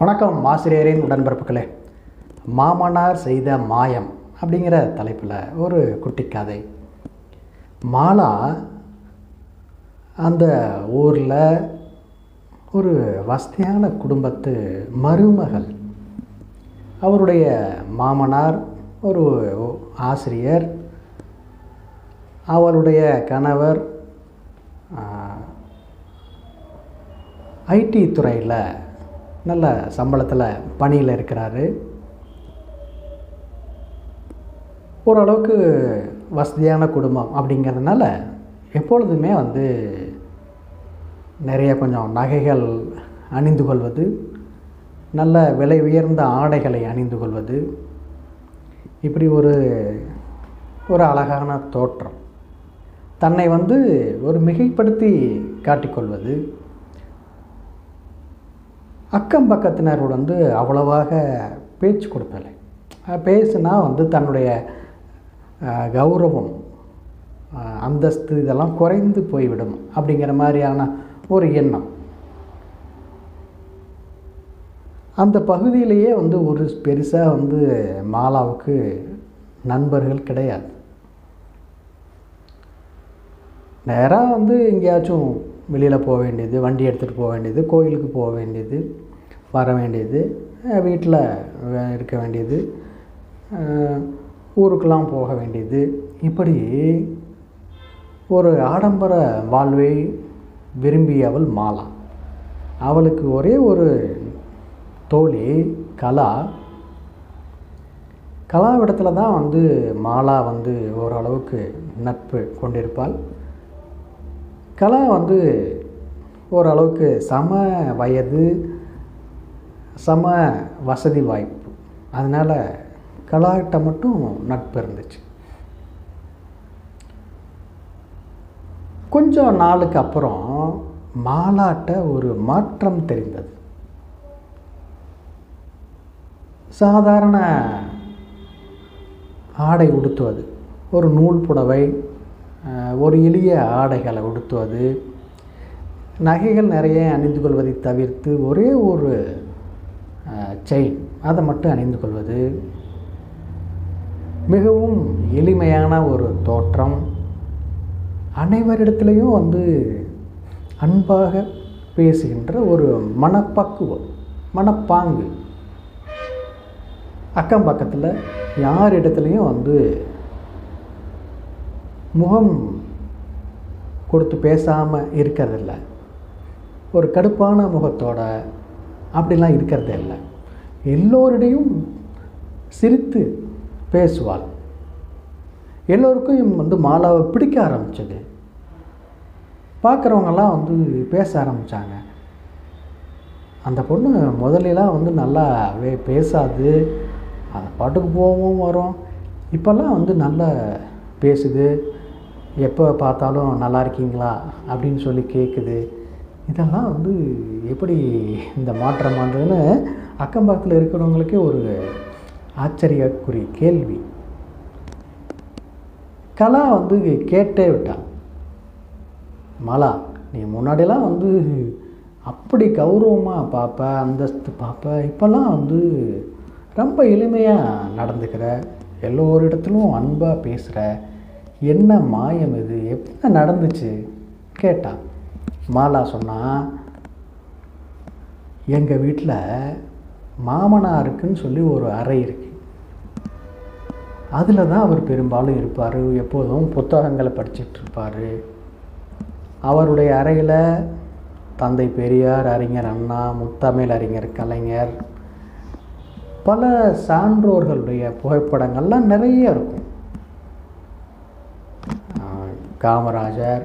வணக்கம் ஆசிரியரின் உடன்பிறப்புகளே. மாமனார் செய்த மாயம் அப்படிங்கிற தலைப்பில் ஒரு குட்டி கதை. மாலா அந்த ஊரில் ஒரு வசதியான குடும்பத்து மருமகள். அவருடைய மாமனார் ஒரு ஆசிரியர். அவளுடைய கணவர் ஐடி துறையில் நல்ல சம்பளத்தில் பணியில் இருக்கிறாரு. ஓரளவுக்கு வசதியான குடும்பம் அப்படிங்கிறதுனால எப்பொழுதுமே வந்து நிறைய கொஞ்சம் நகைகள் அணிந்து கொள்வது நல்ல விலை உயர்ந்த ஆடைகளை அணிந்து கொள்வது இப்படி ஒரு ஒரு அழகான தோற்றம். தன்னை வந்து ஒரு மிகைப்படுத்தி காட்டிக்கொள்வது அக்கம் பக்கத்தினரோடு வந்து அவ்வளவாக பேச்சு கொடுப்பதில்லை பேசுனா வந்து தன்னுடைய கௌரவம் அந்தஸ்து இதெல்லாம் குறைந்து போய்விடும் அப்படிங்கிற மாதிரியான ஒரு எண்ணம். அந்த பகுதியிலேயே வந்து ஒரு பெருசாக வந்து மாலாவுக்கு நண்பர்கள் கிடையாது. நேராக வந்து எங்கேயாச்சும் வெளியில் போக வேண்டியது வண்டி எடுத்துகிட்டு போக வேண்டியது கோயிலுக்கு போக வேண்டியது வர வேண்டியது வீட்டில் இருக்க வேண்டியது ஊருக்கெலாம் போக வேண்டியது. இப்படி ஒரு ஆடம்பர வாழ்வை விரும்பியவள் மாலா. அவளுக்கு ஒரே ஒரு தோழி கலா. கலாவிடத்தில் தான் வந்து மாலா வந்து ஓரளவுக்கு நட்பு கொண்டிருப்பாள். கலா வந்து ஓரளவுக்கு சம வயது சம வசதி வாய்ப்பு. அதனால் கலாட்ட மட்டும் நட்பு இருந்துச்சு. கொஞ்சம் நாளுக்கு அப்புறம் மாலாட்ட ஒரு மாற்றம் தெரிந்தது. சாதாரண ஆடை உடுத்துவது ஒரு நூல் புடவை ஒரு எளிய ஆடைகளை உடுத்துவது நகைகள் நிறைய அணிந்து கொள்வதை தவிர்த்து ஒரே ஒரு செயின் அதை மட்டும் அணிந்து கொள்வது. மிகவும் எளிமையான ஒரு தோற்றம். அனைவரிடத்துலையும் வந்து அன்பாக பேசுகின்ற ஒரு மனப்பக்குவம் மனப்பாங்கு. அக்கம் பக்கத்தில் யார் இடத்துலையும் வந்து முகம் கொடுத்து பேசாமல் இருக்கிறதில்ல. ஒரு கடுப்பான முகத்தோட அப்படிலாம் இருக்கிறதே இல்லை. எல்லோரிடையும் சிரித்து பேசுவாள். எல்லோருக்கும் வந்து மாலாவை பிடிக்க ஆரம்பிச்சது. பார்க்குறவங்கெல்லாம் வந்து பேச ஆரம்பித்தாங்க அந்த பொண்ணு முதலெலாம் வந்து நல்லாவே பேசாது. அந்த பாட்டுக்கு போகவும் வரும். இப்போல்லாம் வந்து நல்லா பேசுது. எப்போ பார்த்தாலும் நல்லா இருக்கீங்களா அப்படின்னு சொல்லி கேட்குது இதெல்லாம் வந்து எப்படி இந்த மாற்றம் வந்ததுன்னு அக்கம் பக்கத்தில் இருக்கிறவங்களுக்கே ஒரு ஆச்சரியக்குறி கேள்வி. கலா வந்து கேட்டே விட்டான் மலா நீ முன்னாடிலாம் வந்து அப்படி கௌரவமாக பார்ப்ப அந்தஸ்து பார்ப்ப இப்போல்லாம் வந்து ரொம்ப எளிமையாக நடந்துக்கிற எல்லோரிடத்திலும் அன்பாக பேசுகிற என்ன மாயம் இது? எப்படி நடந்துச்சு? கேட்டான் மாலா சொன்னா எங்கள் வீட்டில் மாமனாருக்குன்னு சொல்லி ஒரு அறை இருக்கு. அதில் தான் அவர் பெரும்பாலும் இருப்பார். எப்போதும் புத்தகங்களை படிச்சிட்டு இருப்பார். அவருடைய அறையில் தந்தை பெரியார் அறிஞர் அண்ணா முத்தமிழ் அறிஞர் கலைஞர் பல சான்றோர்களுடைய புகைப்படங்கள்லாம் நிறைய இருக்கும். காமராஜர்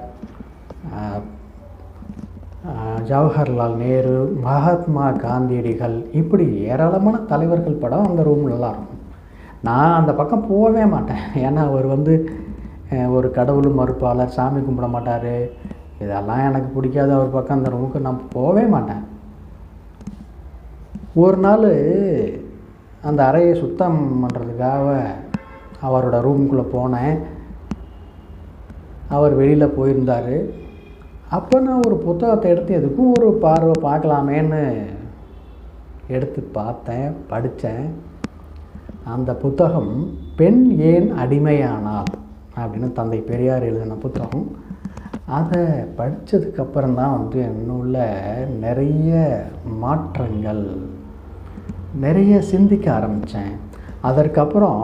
ஜவஹர்லால் நேரு மகாத்மா காந்தியடிகள் இப்படி ஏராளமான தலைவர்கள் படம் அந்த ரூம்லலாம் இருக்கும். நான் அந்த பக்கம் போகவே மாட்டேன். ஏன்னா அவர் வந்து ஒரு கடவுள் மறுப்பாளர் சாமி கும்பிட மாட்டார். இதெல்லாம் எனக்கு பிடிக்காத. அவர் பக்கம் அந்த ரூமுக்கு நான் போகவே மாட்டேன். ஒரு நாள் அந்த அறையை சுத்தம் பண்ணுறதுக்காக அவரோட ரூமுக்குள்ளே போனேன். அவர் வெளியில் போயிருந்தார். அப்போ நான் ஒரு புத்தகத்தை எடுத்து எதுக்கும் ஒரு பார்வை பார்க்கலாமேன்னு எடுத்து பார்த்தேன் படித்தேன் அந்த புத்தகம் பெண் ஏன் அடிமையானால் அப்படின்னு தந்தை பெரியார் எழுதின புத்தகம். அதை படித்ததுக்கப்புறம் தான் வந்து என்னுள்ள நிறைய மாற்றங்கள் நிறைய சிந்திக்க ஆரம்பித்தேன் அதற்கப்புறம்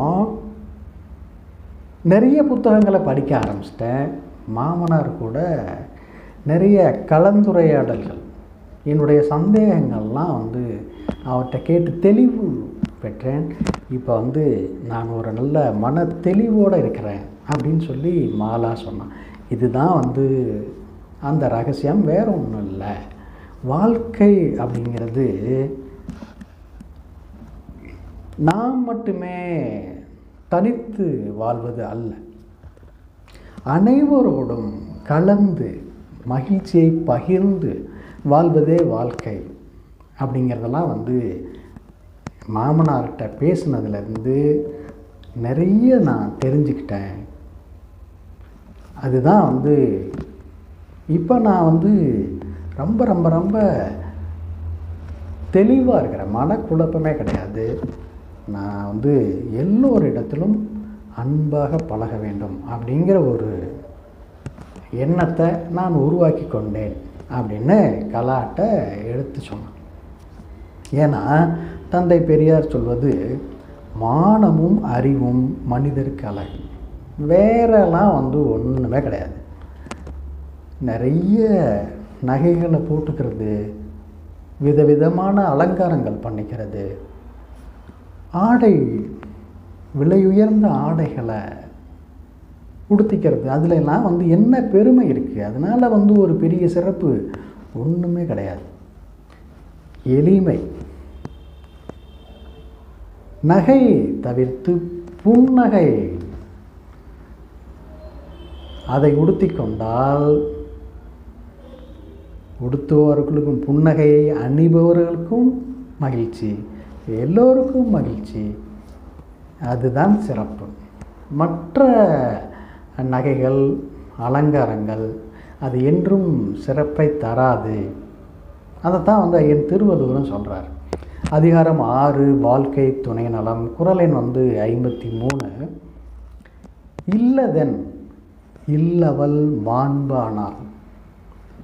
நிறைய புத்தகங்களை படிக்க ஆரம்பிச்சிட்டேன். மாமனார் கூட நிறைய கலந்துரையாடல்கள். என்னுடைய சந்தேகங்கள்லாம் வந்து அவர்கிட்ட கேட்டு தெளிவு பெற்றேன். இப்போ வந்து நான் ஒரு நல்ல மன தெளிவோடு இருக்கிறேன் அப்படின்னு சொல்லி மாலா சொன்னான். இதுதான் வந்து அந்த ரகசியம் வேற ஒன்றும் இல்லை. வாழ்க்கை அப்படிங்கிறது நாம் மட்டுமே தனித்து வாழ்வது அல்ல. அனைவரோடும் கலந்து மகிழ்ச்சியை பகிர்ந்து வாழ்வதே வாழ்க்கை அப்படிங்கிறதெல்லாம் வந்து மாமனார்கிட்ட பேசுனதுலேருந்து நிறைய நான் தெரிஞ்சுக்கிட்டேன். அதுதான் வந்து இப்போ நான் வந்து ரொம்ப ரொம்ப ரொம்ப தெளிவாக இருக்கிறேன் மனக்குழப்பமே கிடையாது. நான் வந்து எல்லோரிடத்திலும் அன்பாக பழக வேண்டும் அப்படிங்கிற ஒரு எண்ணத்தை நான் உருவாக்கி கொண்டேன் அப்படின்னு கலாட்டை எடுத்து சொன்னான். ஏன்னா தந்தை பெரியார் சொல்வது மானமும் அறிவும் மனிதருக்கு அழகு. வேறெல்லாம் வந்து ஒன்றுமே கிடையாது. நிறைய நகைகளை போட்டுக்கிறது விதவிதமான அலங்காரங்கள் பண்ணிக்கிறது ஆடை விலையுயர்ந்த ஆடைகளை உடுத்திக்கிறது. அதுலலாம் வந்து என்ன பெருமை இருக்குது அதனால் வந்து ஒரு பெரிய சிறப்பு ஒன்றுமே கிடையாது. எளிமை. நகை தவிர்த்து புன்னகை. அதை உடுத்தி கொண்டால் உடுத்துபவர்களுக்கும் புன்னகையை அணிபவர்களுக்கும் மகிழ்ச்சி. எல்லோருக்கும் மகிழ்ச்சி. அதுதான் சிறப்பு. மற்ற நகைகள் அலங்காரங்கள் அது என்றும் சிறப்பை தராது. அதைத்தான் வந்து என் திருவள்ளுவரும் சொல்கிறார் அதிகாரம் ஆறு வாழ்க்கை துணை நலம் குரலின் வந்து ஐம்பத்தி மூணு இல்லதென் இல்லவள் மாண்பானார்.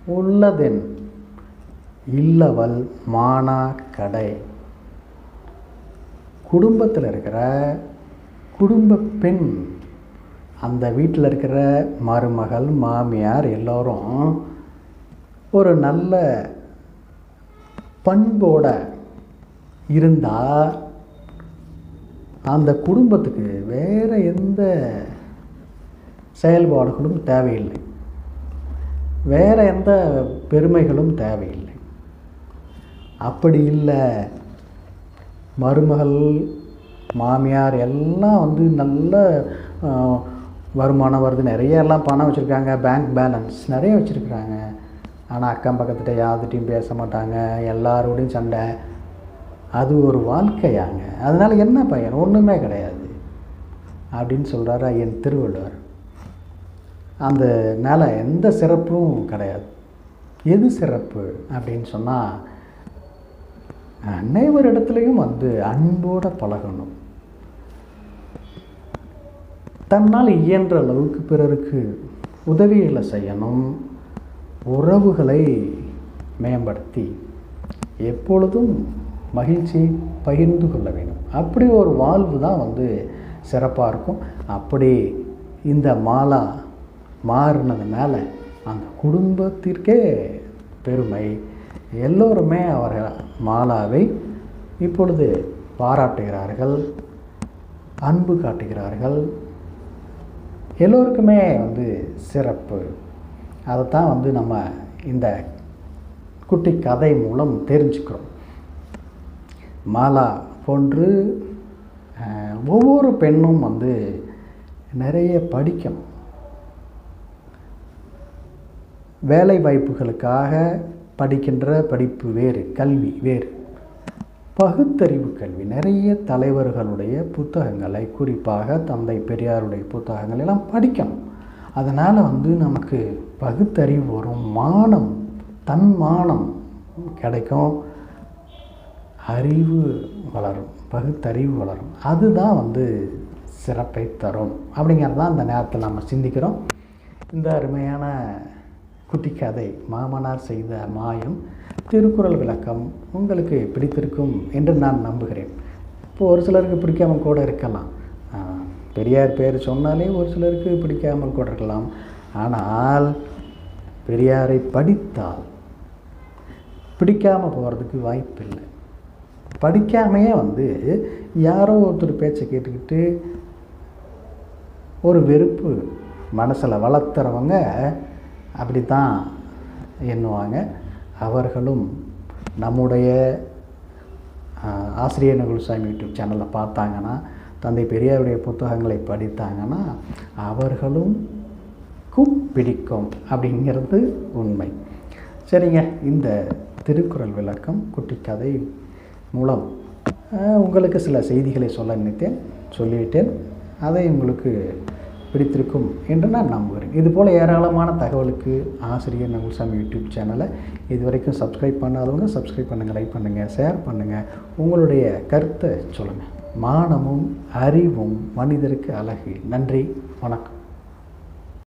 உள்ளதென் இல்லவள் மானா கடை குடும்பத்தில் இருக்கிற குடும்ப பெண் அந்த வீட்டில் இருக்கிற மருமகள் மாமியார் எல்லோரும் ஒரு நல்ல பண்போட இருந்தால் அந்த குடும்பத்துக்கு வேறு எந்த செயல்பாடுகளும் தேவையில்லை. வேறு எந்த பெருமைகளும் தேவையில்லை. அப்படி இல்லை மருமகள் மாமியார் எல்லாம் வந்து நல்ல வருமானம் வருது. நிறைய எல்லாம் பணம் வச்சுருக்காங்க. பேங்க் பேலன்ஸ் நிறைய வச்சுருக்குறாங்க. ஆனால் அக்கம் பக்கத்துட்ட யார்கிட்டையும் பேச மாட்டாங்க. எல்லாரோடையும் சண்டை. அது ஒரு வாழ்க்கையாங்க. அதனால் என்ன பையன்? ஒன்றுமே கிடையாது. அப்படின்னு சொல்கிறாரு என் திருவள்ளுவர். அந்த மேலே எந்த சிறப்பும் கிடையாது. எது சிறப்பு அப்படின்னு சொன்னால் அனைவரிடத்துலையும் வந்து அன்போடு பழகணும். தன்னால் இயன்ற அளவுக்கு பிறருக்கு உதவிகளை செய்யணும். உறவுகளை மேம்படுத்தி எப்பொழுதும் மகிழ்ச்சியை பகிர்ந்து கொள்ள வேண்டும். அப்படி ஒரு வாழ்வு தான் வந்து சிறப்பாக இருக்கும். அப்படி இந்த மாலா மாறினதுனால அந்த குடும்பத்திற்கே பெருமை எல்லோருமே அவர்கள் மாலாவை இப்பொழுது பாராட்டுகிறார்கள் அன்பு காட்டுகிறார்கள். எல்லோருக்குமே வந்து சிறப்பு. அதைத்தான் வந்து நம்ம இந்த குட்டி கதை மூலம் தெரிஞ்சுக்கிறோம். மாலா போன்று ஒவ்வொரு பெண்ணும் வந்து நிறைய படிக்கணும். வேலை வாய்ப்புகளுக்காக படிக்கின்ற படிப்பு வேறு கல்வி வேறு. பகுத்தறிவு கல்வி. நிறைய தலைவர்களுடைய புத்தகங்களை குறிப்பாக தந்தை பெரியாருடைய புத்தகங்கள் எல்லாம் படிக்கணும். அதனால் வந்து நமக்கு பகுத்தறிவு வரும் மானம் தன்மானம் கிடைக்கும். அறிவு வளரும் பகுத்தறிவு வளரும். அதுதான் வந்து சிறப்பை தரும். அப்படிங்கிறது தான் அந்த நேரத்தில் நம்ம சிந்திக்கிறோம். இந்த அருமையான குட்டி கதை மாமனார் செய்த மாயம் திருக்குறள் விளக்கம் உங்களுக்கு பிடித்திருக்கும் என்று நான் நம்புகிறேன். இப்போது ஒரு சிலருக்கு பிடிக்காமல் கூட இருக்கலாம். பெரியார் பேர் சொன்னாலே ஒரு சிலருக்கு பிடிக்காமல் கூட இருக்கலாம். ஆனால் பெரியாரை படித்தால் பிடிக்காமல் போகிறதுக்கு வாய்ப்பில்லை. படிக்காமையே வந்து யாரோ ஒருத்தர் பேச்சை கேட்டுக்கிட்டு ஒரு வெறுப்பு மனசில் வளர்த்துறவங்க அப்படி தான் எண்ணுவாங்க. அவர்களும் நம்முடைய ஆஹ், ஆசிரியர் நகுல்சாமி யூடியூப் சேனலை பார்த்தாங்கன்னா தந்தை பெரியாருடைய புத்தகங்களை படித்தாங்கன்னா அவர்களும் பிடிக்கும் அப்படிங்கிறது உண்மை. சரிங்க இந்த திருக்குறள் விளக்கம் குட்டி கதை மூலம் உங்களுக்கு சில செய்திகளை சொல்ல நினைத்தேன் சொல்லிவிட்டேன். அதை உங்களுக்கு பிடித்திருக்கும் என்று நான் நம்புகிறேன். இதுபோல் ஏராளமான தகவலுக்கு ஆசிரியர் நகுல்சாமி யூடியூப் சேனலை இது வரைக்கும் சப்ஸ்கிரைப் பண்ணாதவங்க சப்ஸ்கிரைப் பண்ணுங்கள் லைக் பண்ணுங்கள் ஷேர் பண்ணுங்கள் உங்களுடைய கருத்தை சொல்லுங்கள் மானமும் அறிவும் மனிதருக்கு அழகு. நன்றி வணக்கம்.